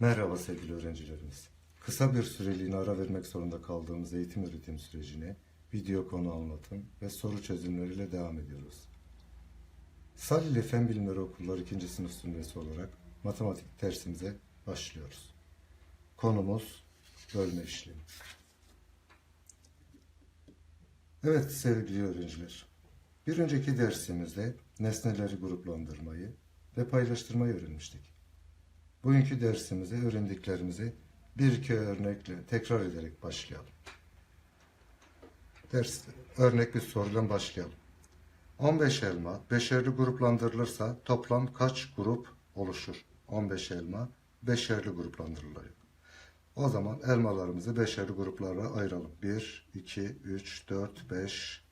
Merhaba sevgili öğrencilerimiz. Kısa bir süreliğine ara vermek zorunda kaldığımız eğitim öğretim sürecine video konu anlatım ve soru çözümleriyle devam ediyoruz. Salihli Fen Bilimleri Okulları 2. sınıf sünvesi olarak matematik dersimize başlıyoruz. Konumuz bölme işlemi. Evet sevgili öğrenciler. Bir önceki dersimizde nesneleri gruplandırmayı ve paylaştırmayı öğrenmiştik. Bugünkü dersimize öğrendiklerimizi bir iki örnekle tekrar ederek başlayalım. Ders örnek bir sorudan başlayalım. 15 elma beşerli gruplandırılırsa toplam kaç grup oluşur? 15 elma beşerli gruplandırılıyor. O zaman elmalarımızı beşerli gruplara ayıralım. 1, 2, 3, 4, 5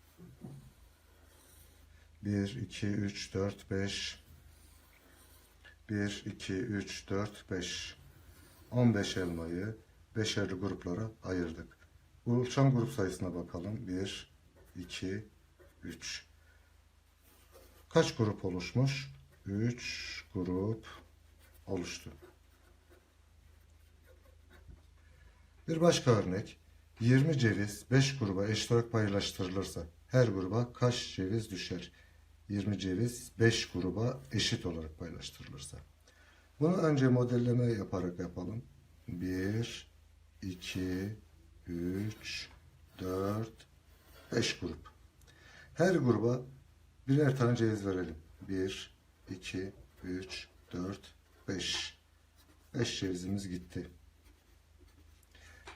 1, 2, 3, 4, 5 1, 2, 3, 4, 5 15 elmayı beşerli gruplara ayırdık. Oluşan grup sayısına bakalım. 1, 2, 3 Kaç grup oluşmuş? 3 grup oluştu. Bir başka örnek. 20 ceviz 5 gruba eşit olarak paylaştırılırsa her gruba kaç ceviz düşer? 20 ceviz 5 gruba eşit olarak paylaştırılırsa. Bunu önce modelleme yaparak yapalım. 1, 2, 3, 4, 5 grup. Her gruba birer tane ceviz verelim. 1, 2, 3, 4, 5. 5 cevizimiz gitti.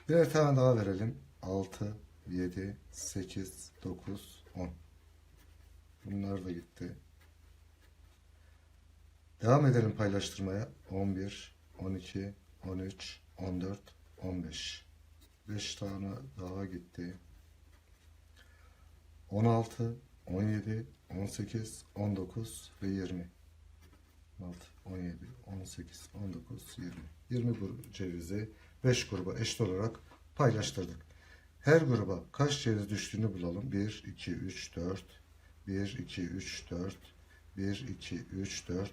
Birer tane daha verelim. 6, 7, 8, 9, 10. Bunlar da gitti. Devam edelim paylaştırmaya. 11, 12, 13, 14, 15. 5 tane daha gitti. 16, 17, 18, 19 ve 20. 16, 17, 18, 19, 20. 20 grup cevizi 5 gruba eşit olarak paylaştırdık. Her gruba kaç ceviz düştüğünü bulalım. 1, 2, 3, 4. 1, 2, 3, 4. 1, 2, 3, 4.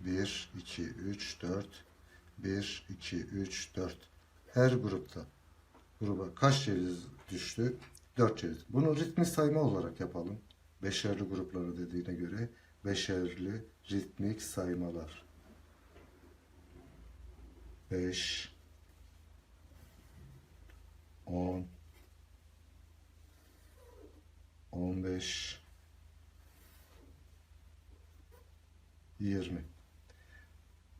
1, 2, 3, 4. 1, 2, 3, 4. Her grupta gruba kaç ceviz düştü? 4 ceviz. Bunu ritmi sayma olarak yapalım. Beşerli grupları dediğine göre beşerli ritmik saymalar. 5 10 15 20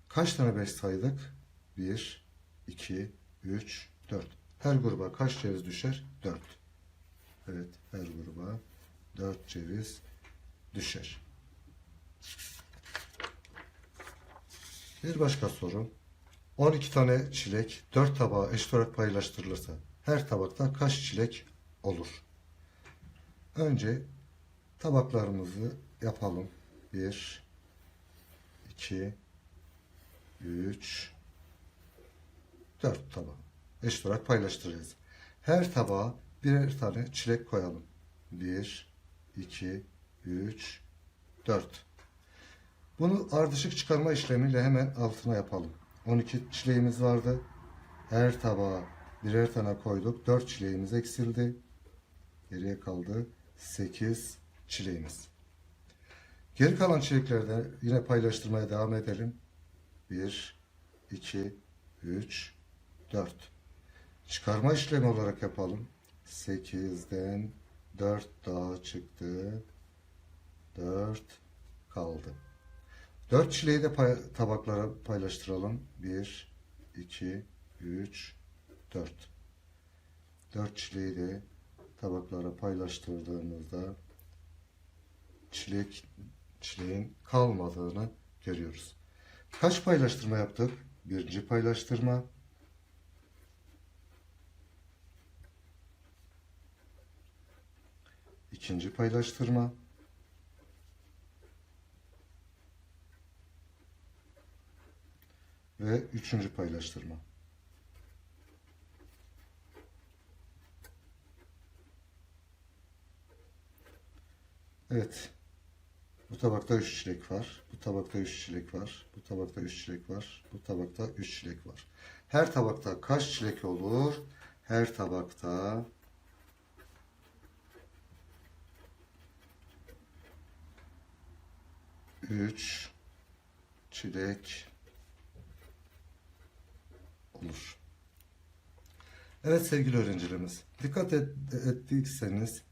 Kaç tane 5 saydık? 1 2 3 4 Her gruba kaç ceviz düşer? 4 Evet, her gruba 4 ceviz düşer. Bir başka soru. 12 tane çilek 4 tabağa eşit olarak paylaştırılırsa her tabakta kaç çilek olur? Önce tabaklarımızı yapalım. 1 2 3 4 tabak. Eşit olarak paylaştıracağız. Her tabağa birer tane çilek koyalım. 1 2 3 4 Bunu ardışık çıkarma işlemiyle hemen altına yapalım. 12 çileğimiz vardı. Her tabağa birer tane koyduk. 4 çileğimiz eksildi. Geriye kaldı 8 çileğimiz. Geri kalan çileklerden yine paylaştırmaya devam edelim. 1 2 3 4 Çıkarma işlemi olarak yapalım. 8'den 4 daha çıktı. 4 kaldı. 4 çileği de pay- tabaklara paylaştıralım. 1, 2, 3, 4. 4 çileği de tabaklara paylaştırdığımızda çilek çileğin kalmadığını görüyoruz. Kaç paylaştırma yaptık? Birinci paylaştırma. ikinci paylaştırma. ve üçüncü paylaştırma. Evet. Bu tabakta 3 çilek var. Bu tabakta 3 çilek var. Bu tabakta 3 çilek var. Bu tabakta 3 çilek var. Her tabakta kaç çilek olur? Her tabakta üç çilek olur. Evet sevgili öğrencilerimiz, dikkat et, ettiyseniz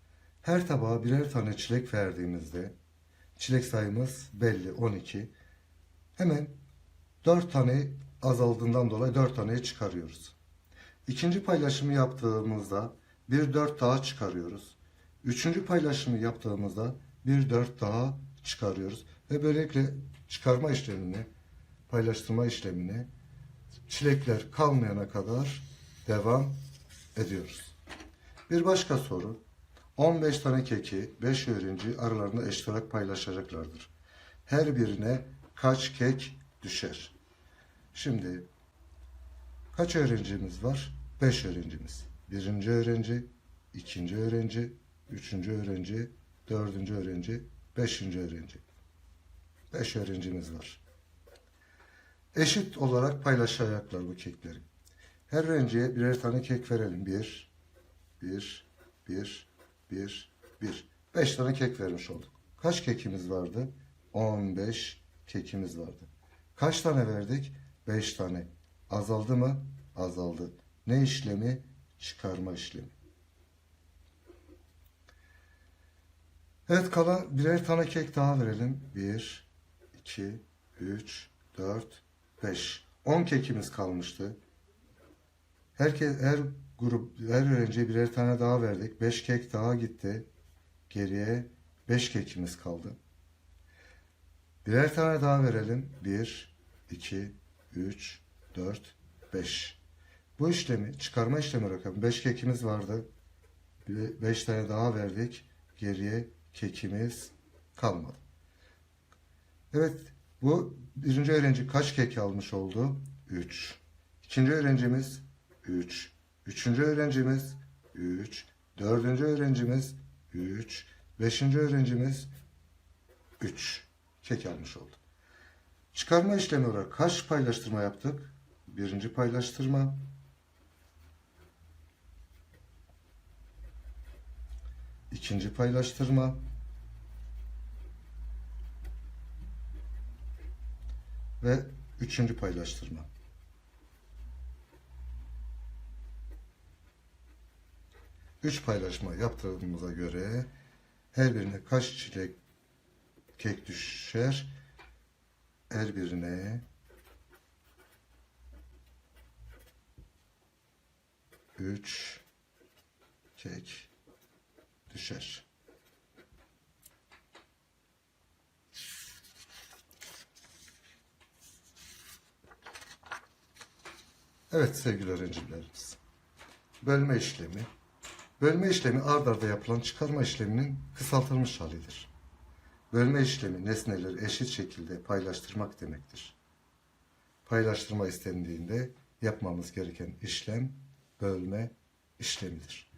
her tabağa birer tane çilek verdiğimizde çilek sayımız belli 12. Hemen 4 tane azaldığından dolayı 4 taneyi çıkarıyoruz. İkinci paylaşımı yaptığımızda bir 4 daha çıkarıyoruz. Üçüncü paylaşımı yaptığımızda bir 4 daha çıkarıyoruz. Ve böylelikle çıkarma işlemini, paylaştırma işlemini çilekler kalmayana kadar devam ediyoruz. Bir başka soru. 15 tane keki 5 öğrenci aralarında eşit olarak paylaşacaklardır. Her birine kaç kek düşer? Şimdi kaç öğrencimiz var? 5 öğrencimiz. Birinci öğrenci, ikinci öğrenci, üçüncü öğrenci, dördüncü öğrenci, beşinci öğrenci. 5 öğrencimiz var. Eşit olarak paylaşacaklar bu kekleri. Her öğrenciye birer tane kek verelim. Bir, bir, bir, bir, bir. Beş tane kek vermiş olduk. Kaç kekimiz vardı? 15 kekimiz vardı. Kaç tane verdik? 5 tane. Azaldı mı? Azaldı. Ne işlemi? Çıkarma işlemi. Evet kalan birer tane kek daha verelim. 1, 2, 3, 4, 5. 10 kekimiz kalmıştı. Herkes, her grup, her öğrenciye birer tane daha verdik. 5 kek daha gitti. Geriye 5 kekimiz kaldı. Birer tane daha verelim. 1, 2, 3, 4, 5. Bu işlemi, çıkarma işlemi olarak 5 kekimiz vardı. 5 tane daha verdik. Geriye kekimiz kalmadı. Evet, bu birinci öğrenci kaç kek almış oldu? 3. İkinci öğrencimiz 3. Üçüncü öğrencimiz 3. Dördüncü öğrencimiz 3. Beşinci öğrencimiz 3. Kek almış oldu. Çıkarma işlemi olarak kaç paylaştırma yaptık? Birinci paylaştırma. İkinci paylaştırma. Ve üçüncü paylaştırma. Üç paylaşma yaptığımıza göre her birine kaç çilek kek düşer? Her birine üç kek düşer. Evet sevgili öğrencilerimiz. Bölme işlemi. Bölme işlemi ard arda yapılan çıkarma işleminin kısaltılmış halidir. Bölme işlemi nesneleri eşit şekilde paylaştırmak demektir. Paylaştırma istendiğinde yapmamız gereken işlem bölme işlemidir.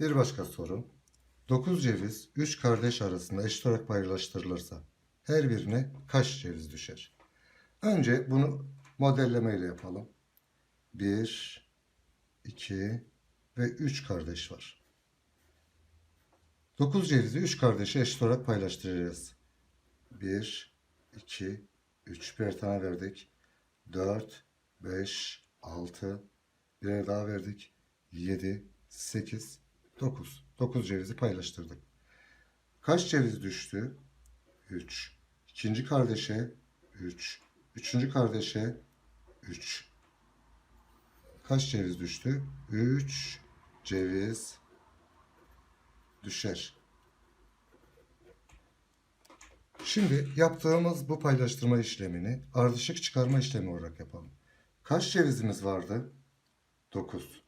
Bir başka soru. 9 ceviz 3 kardeş arasında eşit olarak paylaştırılırsa her birine kaç ceviz düşer? Önce bunu modelleme ile yapalım. 1, 2 ve 3 kardeş var. 9 cevizi 3 kardeşe eşit olarak paylaştıracağız. 1, 2, 3 bir tane verdik. 4, 5, 6 birer daha verdik. 7, 8, 9. 9 cevizi paylaştırdık. Kaç ceviz düştü? 3. İkinci kardeşe 3. Üçüncü kardeşe 3. Kaç ceviz düştü? 3 ceviz düşer. Şimdi yaptığımız bu paylaştırma işlemini ardışık çıkarma işlemi olarak yapalım. Kaç cevizimiz vardı? 9.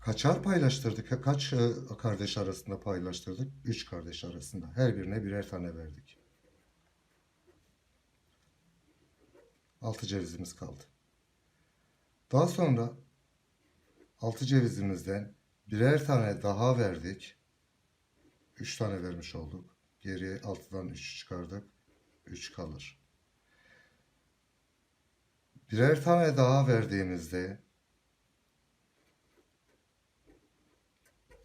Kaçar paylaştırdık? Kaç e, kardeş arasında paylaştırdık? 3 kardeş arasında. Her birine birer tane verdik. 6 cevizimiz kaldı. Daha sonra 6 cevizimizden birer tane daha verdik. 3 tane vermiş olduk. Geriye 6'dan 3 çıkardık. 3 kalır. Birer tane daha verdiğimizde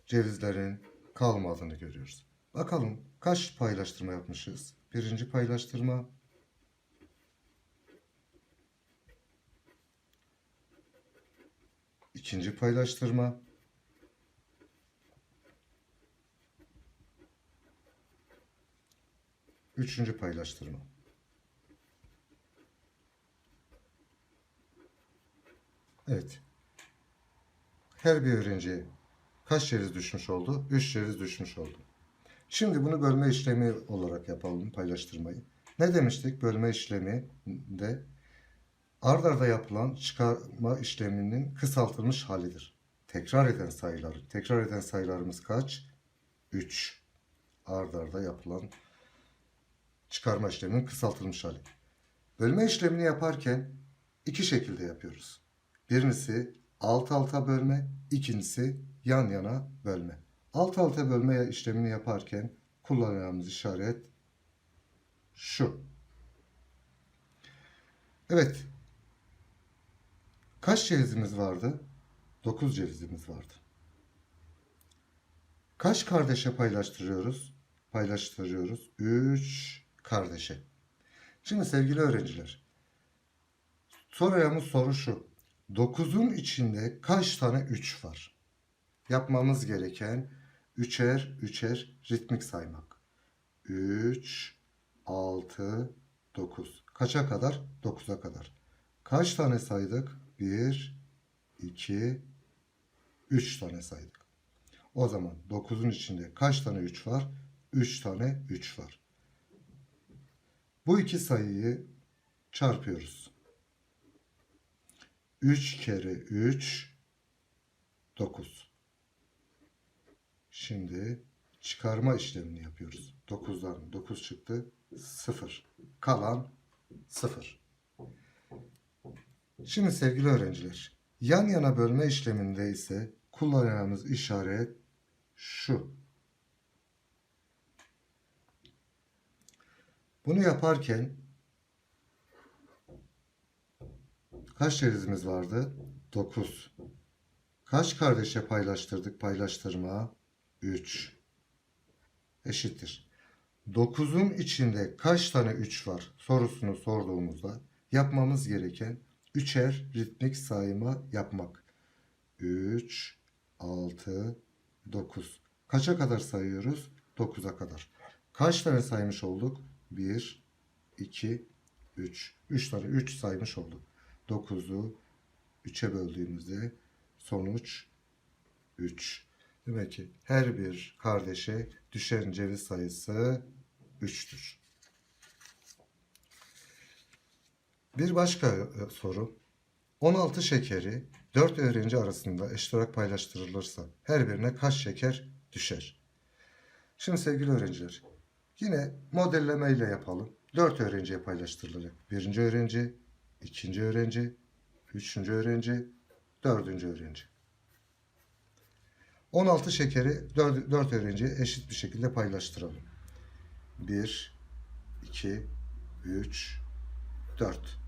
cevizlerin kalmadığını görüyoruz. Bakalım kaç paylaştırma yapmışız? Birinci paylaştırma ikinci paylaştırma üçüncü paylaştırma Evet. Her bir öğrenciye kaç ceviz düşmüş oldu? 3 ceviz düşmüş oldu. Şimdi bunu bölme işlemi olarak yapalım paylaştırmayı. Ne demiştik bölme işleminde ard arda yapılan çıkarma işleminin kısaltılmış halidir. Tekrar eden sayılar. Tekrar eden sayılarımız kaç? 3. Ard arda yapılan çıkarma işleminin kısaltılmış hali. Bölme işlemini yaparken iki şekilde yapıyoruz. Birincisi alt alta bölme, ikincisi yan yana bölme. Alt alta bölme işlemini yaparken kullanacağımız işaret şu. Evet. Kaç cevizimiz vardı? 9 cevizimiz vardı. Kaç kardeşe paylaştırıyoruz? Paylaştırıyoruz. 3 kardeşe. Şimdi sevgili öğrenciler, soracağımız soru şu. 9'un içinde kaç tane 3 var? Yapmamız gereken üçer üçer ritmik saymak. 3, 6, 9. Kaça kadar? 9'a kadar. Kaç tane saydık? 1, 2, 3 tane saydık. O zaman 9'un içinde kaç tane 3 var? 3 tane 3 var. Bu iki sayıyı çarpıyoruz. 3 kere 3 9. Şimdi çıkarma işlemini yapıyoruz. 9'dan 9 çıktı. 0. Kalan 0. Şimdi sevgili öğrenciler, yan yana bölme işleminde ise kullanacağımız işaret şu. Bunu yaparken kaç cevizimiz vardı? 9. Kaç kardeşe paylaştırdık paylaştırma? 3. Eşittir. 9'un içinde kaç tane 3 var sorusunu sorduğumuzda yapmamız gereken üçer ritmik sayma yapmak. 3, 6, 9. Kaça kadar sayıyoruz? 9'a kadar. Kaç tane saymış olduk? 1, 2, 3. 3 tane 3 saymış olduk. 9'u 3'e böldüğümüzde sonuç 3. Demek ki her bir kardeşe düşen ceviz sayısı 3'tür. Bir başka e, soru. 16 şekeri 4 öğrenci arasında eşit olarak paylaştırılırsa her birine kaç şeker düşer? Şimdi sevgili öğrenciler yine modelleme ile yapalım. 4 öğrenciye paylaştırılacak. Birinci öğrenci, ikinci öğrenci, üçüncü öğrenci, dördüncü öğrenci. 16 şekeri 4, 4 öğrenciye eşit bir şekilde paylaştıralım. 1, 2, 3, 4.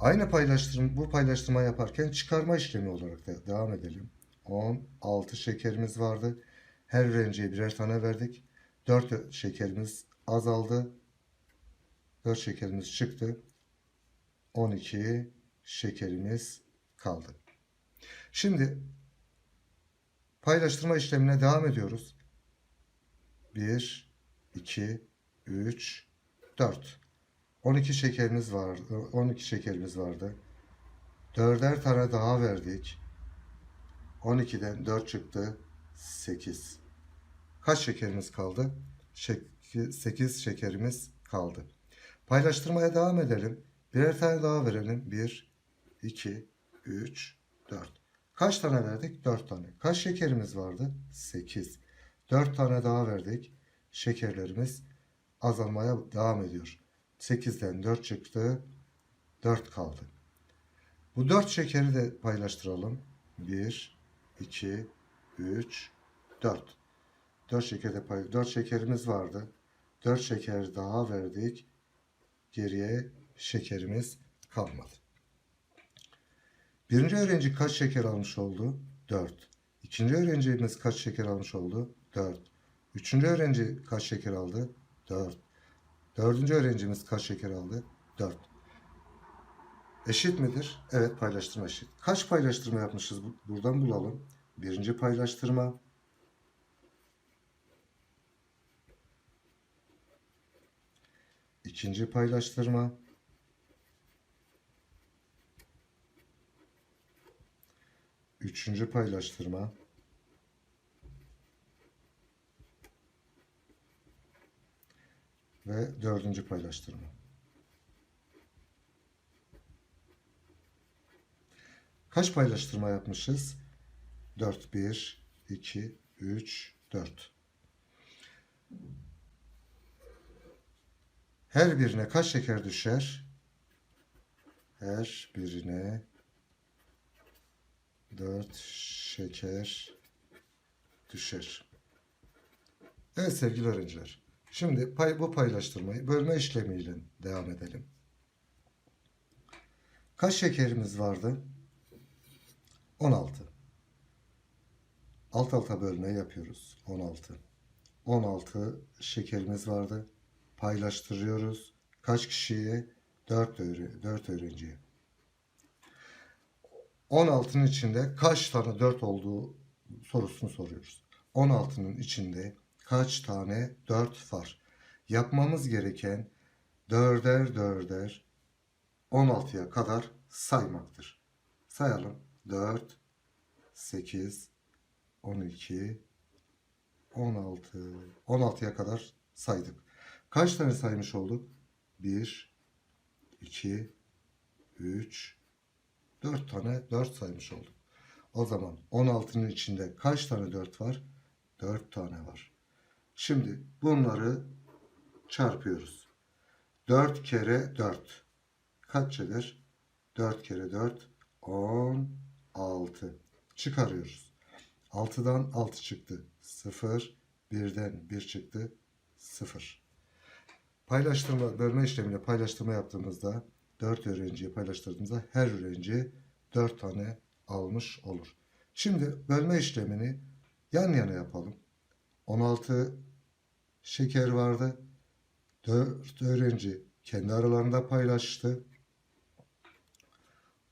Aynı paylaştırma, bu paylaştırma yaparken çıkarma işlemi olarak da devam edelim. 16 şekerimiz vardı. Her öğrenciye birer tane verdik. 4 şekerimiz azaldı. 4 şekerimiz çıktı. 12 şekerimiz kaldı. Şimdi paylaştırma işlemine devam ediyoruz. 1, 2, 3, 4. 12 şekerimiz vardı. 12 şekerimiz vardı. Dörder tane daha verdik. 12'den 4 çıktı. 8. Kaç şekerimiz kaldı? 8 şekerimiz kaldı. Paylaştırmaya devam edelim. Birer tane daha verelim. 1, 2, 3, 4. Kaç tane verdik? 4 tane. Kaç şekerimiz vardı? 8. 4 tane daha verdik. Şekerlerimiz azalmaya devam ediyor. 8'den 4 çıktı. 4 kaldı. Bu 4 şekeri de paylaştıralım. 1, 2, 3, 4. 4 şekerde pay 4 şekerimiz vardı. 4 şeker daha verdik. Geriye şekerimiz kalmadı. Birinci öğrenci kaç şeker almış oldu? 4. İkinci öğrencimiz kaç şeker almış oldu? 4. Üçüncü öğrenci kaç şeker aldı? 4. Dördüncü öğrencimiz kaç şeker aldı? 4. Eşit midir? Evet paylaştırma eşit. Kaç paylaştırma yapmışız? Bu- Buradan bulalım. Birinci paylaştırma. İkinci paylaştırma. Üçüncü paylaştırma. Ve dördüncü paylaştırma. Kaç paylaştırma yapmışız? 4, 1, 2, 3, 4. Her birine kaç şeker düşer? Her birine 4 şeker düşer. Evet sevgili öğrenciler. Şimdi pay, bu paylaştırmayı bölme işlemiyle devam edelim. Kaç şekerimiz vardı? 16. Alt alta bölme yapıyoruz. 16. 16 şekerimiz vardı. Paylaştırıyoruz. Kaç kişiye? 4, öğre 4 öğrenciye. 16'nın içinde kaç tane 4 olduğu sorusunu soruyoruz. 16'nın içinde kaç tane 4 var? Yapmamız gereken 4'er 4'er 16'ya kadar saymaktır. Sayalım. 4, 8, 12, 16, 16'ya kadar saydık. Kaç tane saymış olduk? 1, 2, 3, 4 tane 4 saymış olduk. O zaman 16'nın içinde kaç tane 4 var? 4 tane var. Şimdi bunları çarpıyoruz. 4 kere 4 kaç eder? 4 kere 4 16 çıkarıyoruz. 6'dan 6 çıktı. 0 1'den 1 çıktı. 0. Paylaştırma, bölme işlemiyle paylaştırma yaptığımızda 4 öğrenciye paylaştırdığımızda her öğrenci 4 tane almış olur. Şimdi bölme işlemini yan yana yapalım. 16 şeker vardı. 4 öğrenci kendi aralarında paylaştı.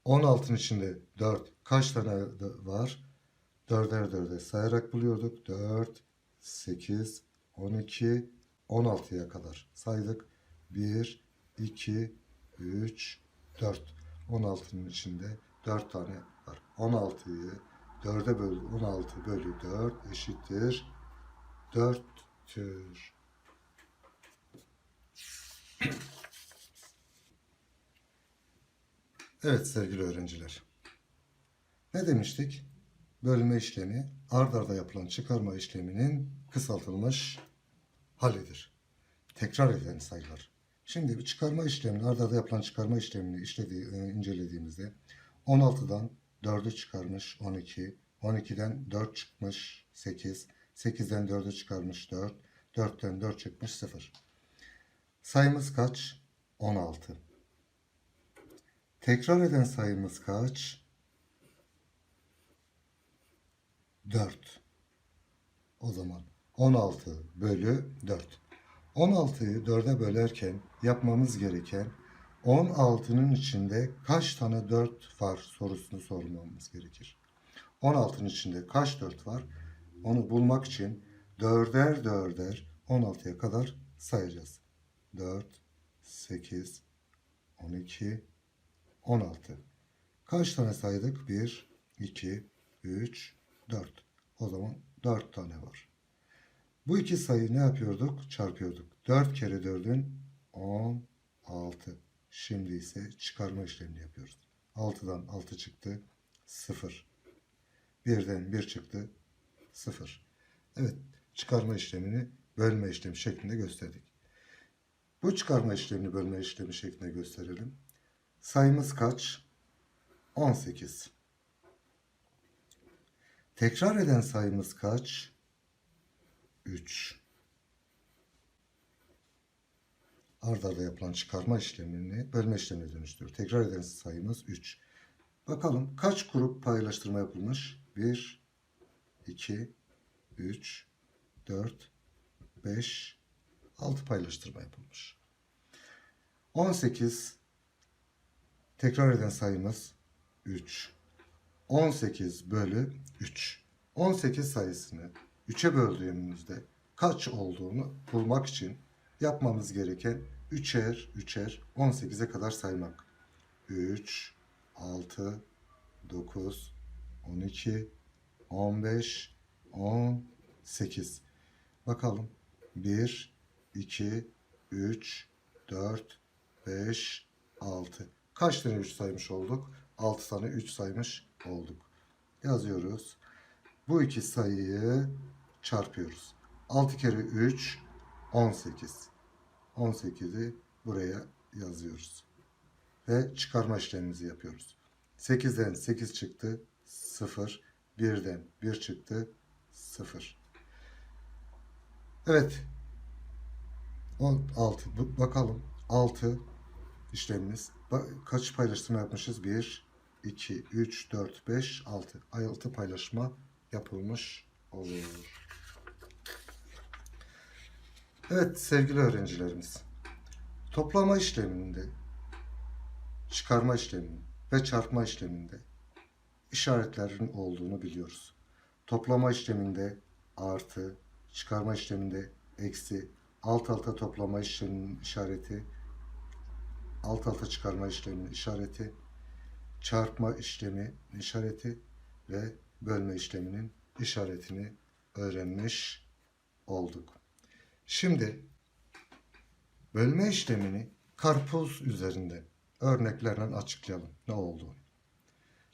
16'nın içinde 4 kaç tane var? 4'er 4'e sayarak buluyorduk. 4, 8, 12, 16'ya kadar saydık. 1, 2, 3, 4. 16'nın içinde 4 tane var. 16'yı 4'e böl 16 bölü 4 eşittir 4'tür. Evet sevgili öğrenciler. Ne demiştik? Bölme işlemi ard arda yapılan çıkarma işleminin kısaltılmış halidir. Tekrar edilen sayılar. Şimdi bir çıkarma işlemini, ard arda yapılan çıkarma işlemini işlediği, e, incelediğimizde 16'dan 4'ü çıkarmış 12, 12'den 4 çıkmış 8, 8'den 4'ü çıkarmış 4, 4'ten 4 çıkmış 0. Sayımız kaç? 16. Tekrar eden sayımız kaç? 4. O zaman 16 bölü 4. 16'yı 4'e bölerken yapmamız gereken 16'nın içinde kaç tane 4 var sorusunu sormamız gerekir. 16'nın içinde kaç 4 var? Onu bulmak için 4'er 4'er 16'ya kadar sayacağız. 4, 8, 12, 16. Kaç tane saydık? 1, 2, 3, 4. O zaman 4 tane var. Bu iki sayı ne yapıyorduk? Çarpıyorduk. 4 kere 4'ün 16. Şimdi ise çıkarma işlemini yapıyoruz. 6'dan 6 çıktı. 0. 1'den 1 çıktı. 0. Evet. Çıkarma işlemini bölme işlemi şeklinde gösterdik. Bu çıkarma işlemini bölme işlemi şeklinde gösterelim. Sayımız kaç? 18. Tekrar eden sayımız kaç? 3. Arda arda yapılan çıkarma işlemini bölme işlemine dönüştürüyor. Tekrar eden sayımız 3. Bakalım kaç grup paylaştırma yapılmış? 1, 2, 3, 4, 5, 6 paylaştırma yapılmış. 18 tekrar eden sayımız 3. 18 bölü 3. 18 sayısını 3'e böldüğümüzde kaç olduğunu bulmak için yapmamız gereken 3'er 3'er 18'e kadar saymak. 3, 6, 9, 12, 15, 18. Bakalım. 1, 2, 3, 4, 5, 6. Kaç tane 3 saymış olduk? 6 tane 3 saymış olduk. Yazıyoruz. Bu iki sayıyı çarpıyoruz. 6 kere 3, 18. 18'i buraya yazıyoruz. Ve çıkarma işlemimizi yapıyoruz. 8'den 8 çıktı 0. 1'den 1 çıktı 0. Evet. 6. Bakalım. 6 işlemimiz. Kaç paylaştırma yapmışız? 1, 2, 3, 4, 5, 6. 6 paylaşma yapılmış olur. Evet sevgili öğrencilerimiz. Toplama işleminde, çıkarma işleminde ve çarpma işleminde işaretlerin olduğunu biliyoruz. Toplama işleminde artı, çıkarma işleminde eksi, alt alta toplama işleminin işareti, alt alta çıkarma işleminin işareti, çarpma işlemi işareti ve bölme işleminin işaretini öğrenmiş olduk. Şimdi bölme işlemini karpuz üzerinde örneklerle açıklayalım ne olduğunu.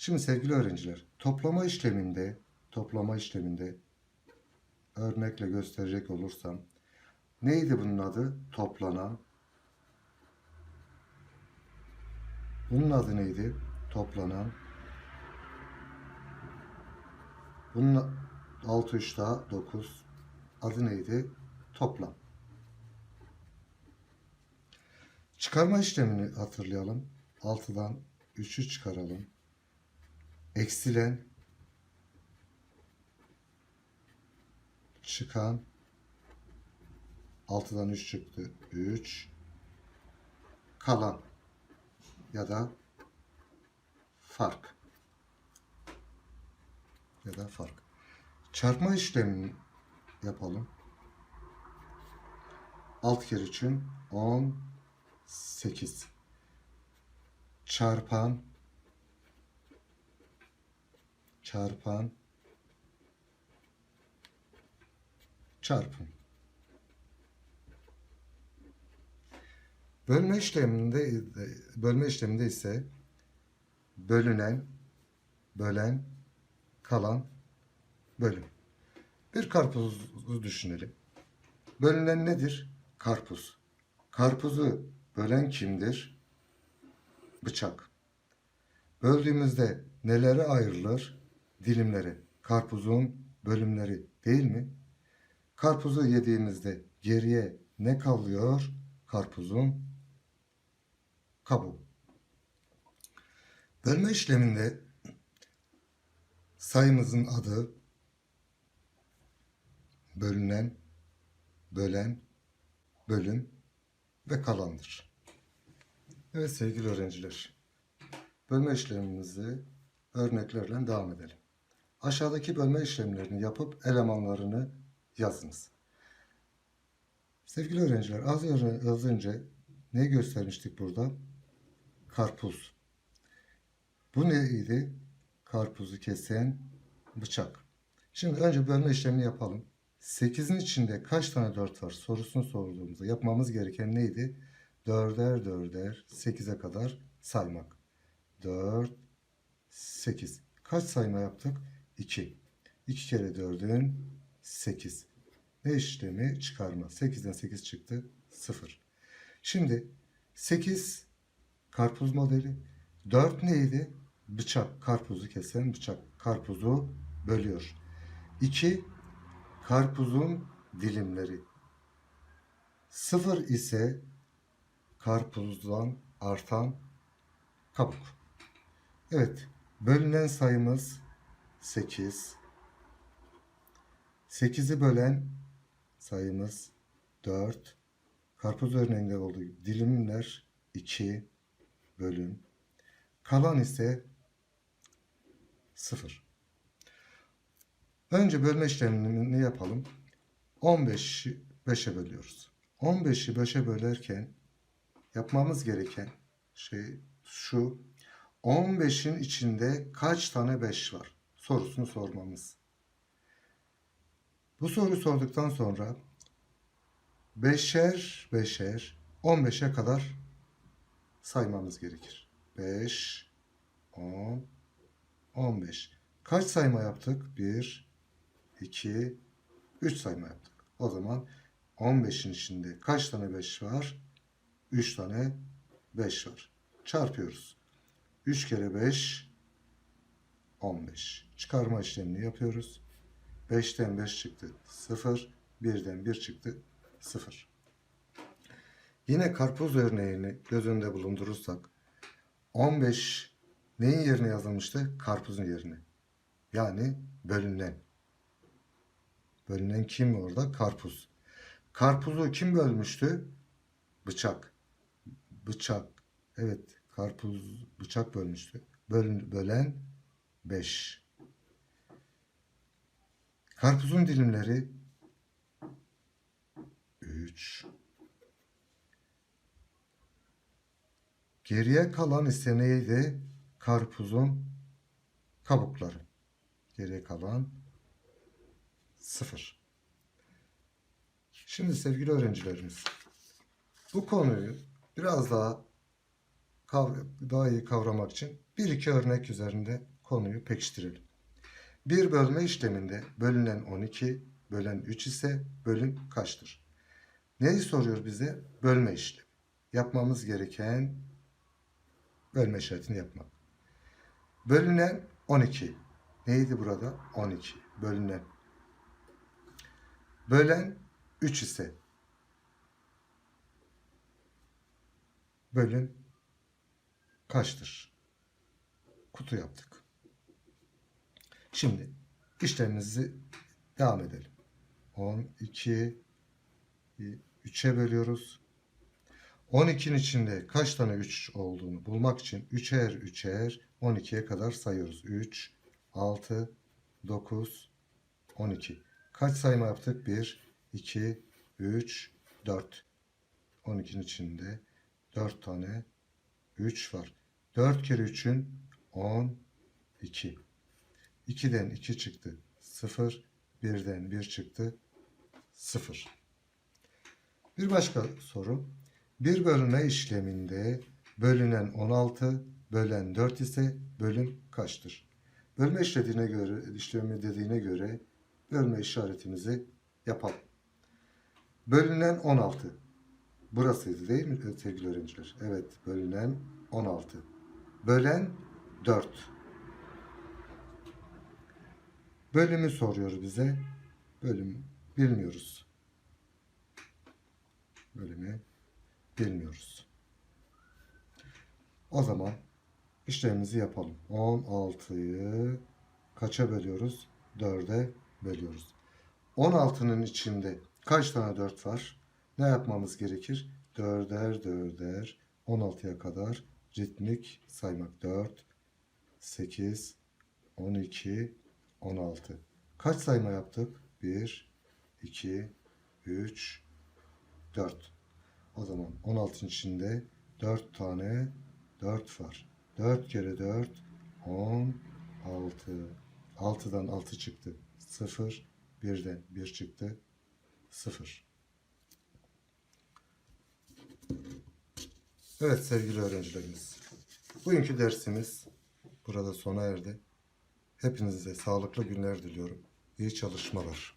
Şimdi sevgili öğrenciler, toplama işleminde toplama işleminde örnekle gösterecek olursam neydi bunun adı? Toplanan. Bunun adı neydi? Toplanan. Bunun 6 3 daha 9. Adı neydi? Toplam. Çıkarma işlemini hatırlayalım. 6'dan 3'ü çıkaralım. Eksilen çıkan 6'dan 3 çıktı. 3 kalan ya da fark ya da fark. Çarpma işlemini yapalım. 6 kere 3'ün 18 çarpan çarpan çarpım. Bölme işleminde bölme işleminde ise bölünen, bölen, kalan, bölüm. Bir karpuzu düşünelim. Bölünen nedir? Karpuz. Karpuzu bölen kimdir? Bıçak. Böldüğümüzde nelere ayrılır? Dilimleri. Karpuzun bölümleri değil mi? Karpuzu yediğimizde geriye ne kalıyor? Karpuzun kabuğu. Bölme işleminde sayımızın adı bölünen, bölen, bölüm ve kalandır. Evet sevgili öğrenciler, bölme işlemimizi örneklerle devam edelim. Aşağıdaki bölme işlemlerini yapıp elemanlarını yazınız. Sevgili öğrenciler, az önce, ne göstermiştik burada? Karpuz. Bu neydi? Karpuzu kesen bıçak. Şimdi önce bölme işlemini yapalım. 8'in içinde kaç tane 4 var sorusunu sorduğumuzda yapmamız gereken neydi? 4'er 4'er 8'e kadar saymak. 4, 8. Kaç sayma yaptık? 2. 2 kere 4'ün 8. Ne işlemi? Çıkarma. 8'den 8 çıktı. 0. Şimdi 8 karpuz modeli. 4 neydi? Bıçak. Karpuzu kesen bıçak. Karpuzu bölüyor. 2. Karpuzun dilimleri. 0 ise karpuzdan artan kabuk. Evet, bölünen sayımız 8. 8'i bölen sayımız 4. Karpuz örneğinde olduğu gibi dilimler 2 bölüm. Kalan ise 0. Önce bölme işlemini yapalım. 15'i 5'e bölüyoruz. 15'i 5'e bölerken yapmamız gereken şey şu. 15'in içinde kaç tane 5 var? Sorusunu sormamız. Bu soruyu sorduktan sonra beşer beşer 15'e kadar saymamız gerekir. 5, 10, 15. Kaç sayma yaptık? 1, 2, 3 sayma yaptık. O zaman 15'in içinde kaç tane 5 var? 3 tane 5 var. Çarpıyoruz. 3 kere 5, 15. Çıkarma işlemini yapıyoruz. 5'ten 5 çıktı 0. 1'den 1 çıktı 0. Yine karpuz örneğini göz önünde bulundurursak 15 neyin yerine yazılmıştı? Karpuzun yerine. Yani bölünen. Bölünen kim orada? Karpuz. Karpuzu kim bölmüştü? Bıçak. Bıçak. Evet, karpuz bıçak bölmüştü. Böl, bölen 5. Karpuzun dilimleri 3. Geriye kalan ise neydi? Karpuzun kabukları. Geriye kalan 0. Şimdi sevgili öğrencilerimiz bu konuyu biraz daha daha iyi kavramak için bir iki örnek üzerinde konuyu pekiştirelim. Bir bölme işleminde bölünen 12, bölen 3 ise bölüm kaçtır? Neyi soruyor bize? Bölme işlemi. Yapmamız gereken bölme işaretini yapmak. Bölünen 12. Neydi burada? 12. Bölünen. Bölen 3 ise bölüm kaçtır? Kutu yaptık. Şimdi işlemimizi devam edelim. 12 3'e bölüyoruz. 12'nin içinde kaç tane 3 olduğunu bulmak için 3'er 3'er 12'ye kadar sayıyoruz. 3, 6, 9, 12. Kaç sayma yaptık? 1, 2, 3, 4. 12'nin içinde 4 tane 3 var. 4 kere 3'ün 12. 2'den 2 çıktı 0. 1'den 1 çıktı 0. Bir başka soru. Bir bölme işleminde bölünen 16, bölen 4 ise bölüm kaçtır? Bölme işlediğine göre, işlemi dediğine göre bölme işaretimizi yapalım. Bölünen 16. Burasıydı değil mi sevgili öğrenciler? Evet, bölünen 16. Bölen 4. Bölümü soruyor bize. Bölüm bilmiyoruz. Bölümü bilmiyoruz. O zaman işlemimizi yapalım. 16'yı kaça bölüyoruz? 4'e bölüyoruz. 16'nın içinde kaç tane 4 var? Ne yapmamız gerekir? 4'er 4'er 16'ya kadar ritmik saymak. 4, 8, 12, 16. Kaç sayma yaptık? 1, 2, 3, 4. O zaman 16'ın içinde 4 tane 4 var. 4 kere 4 16. 6'dan 6 çıktı. 0. 1'den 1 çıktı. 0. Evet sevgili öğrencilerimiz. Bugünkü dersimiz burada sona erdi. Hepinize sağlıklı günler diliyorum. İyi çalışmalar.